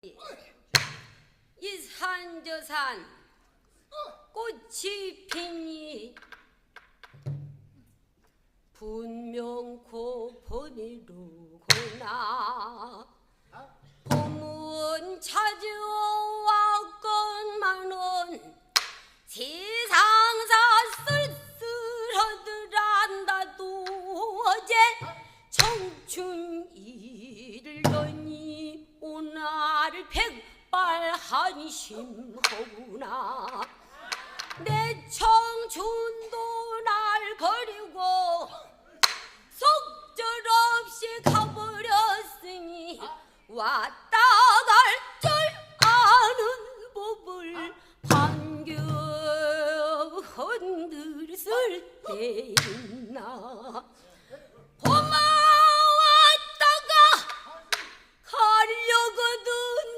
이 산저산 꽃이 피니 분명 고번이로구나. 봄은 찾아왔건만은 세상사 쓸쓸하더란다도 어제 청춘 오늘 백발한 심호구나. 내 청춘도 날 버리고 속절없이 가버렸으니 왔다 갈 줄 아는 법을 반겨 흔들 쓸 때 있나?